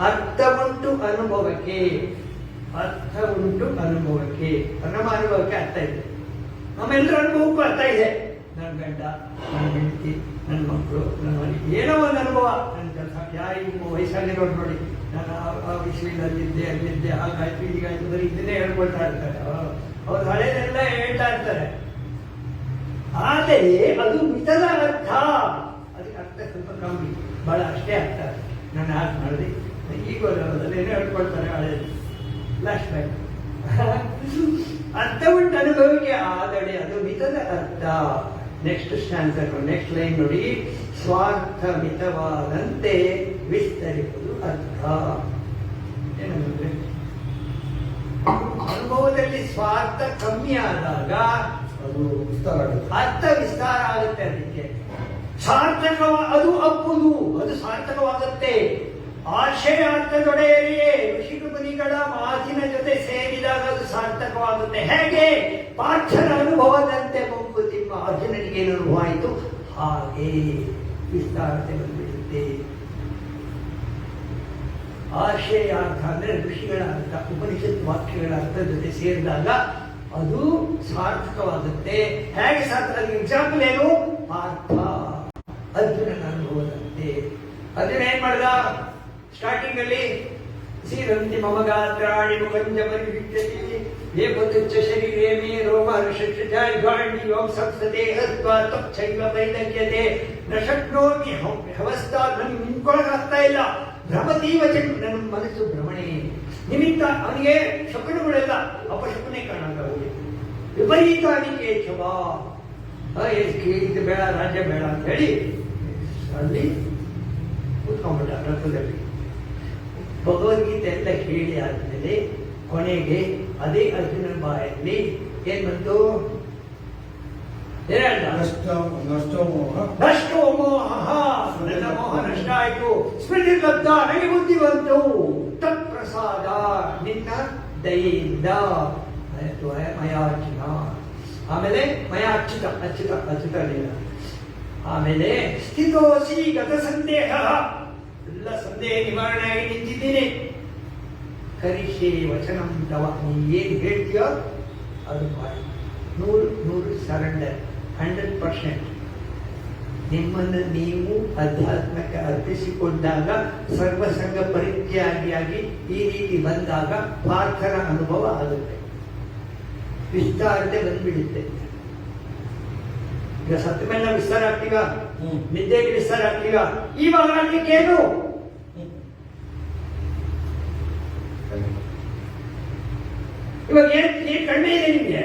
ಅರ್ಥ ಉಂಟು ಅನುಭವಕ್ಕೆ. ಅರ್ಥ ಉಂಟು ಅನುಭವಕ್ಕೆ. ನಮ್ಮ ಅನುಭವಕ್ಕೆ ಅರ್ಥ ಇದೆ. ನಮ್ಮೆಲ್ಲರ ಅನುಭವಕ್ಕೂ ಅರ್ಥ ಇದೆ. ನನ್ನ ಗಂಡ ನನ್ನ ಹೆಂಡತಿ ನನ್ನ ಮಕ್ಕಳು ನನ್ನ ಮನೆ. ಏನೋ ಒಂದು ಅನುಭವ. ನನ್ನ ಕೆಲಸ ಯಾರಿಗೂ ವಯಸ್ಸಾಗಿರೋರು ನೋಡಿ ನಾನು ಆ- ವಿಷಯದಲ್ಲಿ ಅಲ್ಲಿದ್ದೆ ಅಲ್ಲಿದ್ದೆ. ಹಾಗಾಯ್ತು, ಹೀಗಾಯ್ತು ಬರೀ ಇದನ್ನೇ ಹೇಳ್ಕೊಳ್ತಾ ಇರ್ತಾರೆ. ಅವ್ರು- ಹಳೆಯದೆಲ್ಲ ಹೇಳ್ತಾ ಇರ್ತಾರೆ. ಆದರೆ ಅದು ಮಿತದ ಅರ್ಥ. ಅದಕ್ಕೆ ಅರ್ಥ ಸ್ವಲ್ಪ ಕಮ್ಮಿ. ಬಹಳ ಅಷ್ಟೇ ಅರ್ಥ. ನಾನು ಹಾಗೆ ಮಾಡಿದೆ. ಈಗ ಅದೇನೋ ಹೇಳ್ಕೊಳ್ತಾರೆ ಹಳೇದು ಫ್ಲಾಶ್ ಬ್ಯಾಕ್ ಅರ್ಥ ಉಂಟು ಅನುಭವಕ್ಕೆ ಆದರೆ ಅದು ಮಿತದ ಅರ್ಥ. ನೆಕ್ಸ್ಟ್ ಸ್ಟ್ಯಾನ್ಸರ್ ನೆಕ್ಸ್ಟ್ ಲೈನ್ ನೋಡಿ. ಸ್ವಾರ್ಥ ಮಿತವಾದಂತೆ ವಿಸ್ತರಿಸುವುದು ಅರ್ಥ. ಏನಂದ್ರೆ ಅನುಭವದಲ್ಲಿ ಸ್ವಾರ್ಥ ಕಮ್ಮಿ ಆದಾಗ ಅದು ವಿಸ್ತಾರ ಅರ್ಥ ವಿಸ್ತಾರ ಆಗುತ್ತೆ ಅದಕ್ಕೆ. ಸಾರ್ಥಕವ ಅದು ಅಪ್ಪುದು, ಅದು ಸಾರ್ಥಕವಾಗುತ್ತೆ ಆಶಯಾರ್ಥದೊಡೆಯರಿಯೇ ಋಷಿಕುಮುನಿಗಳ ಮಾತಿನ ಜೊತೆ ಸೇರಿದಾಗ ಅದು ಸಾರ್ಥಕವಾಗುತ್ತೆ. ಹೇಗೆ? ಪಾರ್ಥನ ಅನುಭವದಂತೆ ಮಂಕುತಿಮ್ಮ ಅರ್ಜುನನಿಗೆ ಏನು ಅನುಭವ ಆಯಿತು? ಹಾಗೆ ವಿಸ್ತಾರತೆ ಬಂದ್ಬಿಡುತ್ತೆ. ಆಶಯಾರ್ಥ ಅಂದ್ರೆ ಋಷಿಗಳ ಅರ್ಥ, ಉಪನಿಷತ್ ವಾಕ್ಯಗಳ ಅರ್ಥದ ಜೊತೆ ಸೇರಿದಾಗ ಅದು ಸಾರ್ಥಕವಾಗುತ್ತೆ. ಹೇಗೆ ಸಾರ್ಥಕ? ಎಕ್ಸಾಂಪಲ್ ಏನು? ಪಾರ್ಥ ಅರ್ಜುನನ ಅನುಭವದಂತೆ. ಅರ್ಜುನ ಏನ್ ಮಾಡ್ದ? ಸ್ಟಾರ್ಟಿಂಗ್ ಅಲ್ಲಿ ಸೀರಂತಿ ಮಮ ಗಾತ್ರಾಣಿ ಮುಖಂಜ ಹೇ ಏಕುಚ್ಚ ಶರೀರೇ ಮೇ ರೋಮ ಋಷಿಷಾಣಿ ಯೋಗ ಸಂಸ್ಥತೆ ಹತ್ವ ತಕ್ಷೈವ ವೈದಕ್ಯತೆ ನ ಶಕ್ನೋಮಿ ಹವಸ್ತಾ ನನಗೆ ಆಗ್ತಾ ಇಲ್ಲ. ಭ್ರಮತೀವ ನನ್ನ ಮನಸ್ಸು ಭ್ರಮಣೆ. ನಿಮಿತ್ತ ಅವನಿಗೆ ಶಕುನಗಳೆಲ್ಲ ಅಪಶಕುನೇ ಕಾಣಕ್ಕಾಗುತ್ತೆ ವಿಪರೀತ ಅನಿಕೇಶವ ಇದು ಬೇಡ, ರಾಜ್ಯ ಬೇಡ ಅಂತ ಹೇಳಿ ಅಲ್ಲಿ ಕೂತ್ಕೊಂಡ್ಬಿಟ್ಟ ರಥದಲ್ಲಿ. ಭಗವದ್ಗೀತೆ ಎಲ್ಲ ಕೇಳಿ ಆದ್ಮೇಲೆ ಕೊನೆಗೆ ಅದೇ ಅರ್ಜುನನ ಬಾಯಲ್ಲಿ ಏನ್ ಬಂತು ಏನ್ ಹೇಳ್ದ? ನಷ್ಟ ನಷ್ಟ ಮೋಹ ನಷ್ಟೋ ಮೋಹ ನನ್ನ ಮೋಹ ನಷ್ಟ ಆಯ್ತು ಸ್ಮೃತಿ ಲಬ್ಧ ನನಗೆ ಬುದ್ಧಿ ಬಂತು ತತ್ಪ್ರಸಾದ ನಿನ್ನ ದಯೆಯಿಂದ ಆಯ್ತು ಮಯಾರ್ಚಿತ ಆಮೇಲೆ ಮಯಾರ್ಚಿತ ಅಚ್ಯುತ ಅಚ್ಯುತ ನೀನ ಆಮೇಲೆ ಸ್ಥಿತೋಸಿ ಗತ ಸಂದೇಹ ಎಲ್ಲ ಸಂದೇಹ ನಿವಾರಣೆ ಆಗಿ ನಿಂತಿದ್ದೀನಿ. ಕರಿಷೆ ವಚನ ತವ. ನೀ ಏನು ಹೇಳ್ತೀಯೋ ಅದು ಮಾಡಿ. ನೂರು ನೂರು ಸರೆಂಡರ್ ಹಂಡ್ರೆಡ್ ಪರ್ಸೆಂಟ್ ನಿಮ್ಮನ್ನು ನೀವು ಅಧ್ಯಾತ್ಮಕ್ಕೆ ಅರ್ಪಿಸಿಕೊಂಡಾಗ ಸರ್ವಸಂಗ ಪರಿತ್ಯಾಗಿಯಾಗಿ ಈ ರೀತಿ ಬಂದಾಗ ಪಾರ್ಥನ ಅನುಭವ ಆಗುತ್ತೆ. ವಿಸ್ತಾರತೆ ಬಂದ್ಬಿಡುತ್ತೆ. ಈಗ ಸತ್ತ ಮೇಲೆ ನಾವು ವಿಸ್ತಾರ ಆಗ್ತೀವ. ನಿದ್ದೆಗೆ ವಿಸ್ತಾರ ಆಗ್ತೀವ ಇವಾಗ ಆಗ್ಲಿಕ್ಕೇನು ಇವಾಗ ಏನ್ ಏನ್ ಕಡಿಮೆ ಇದೆ ನಿಮಗೆ?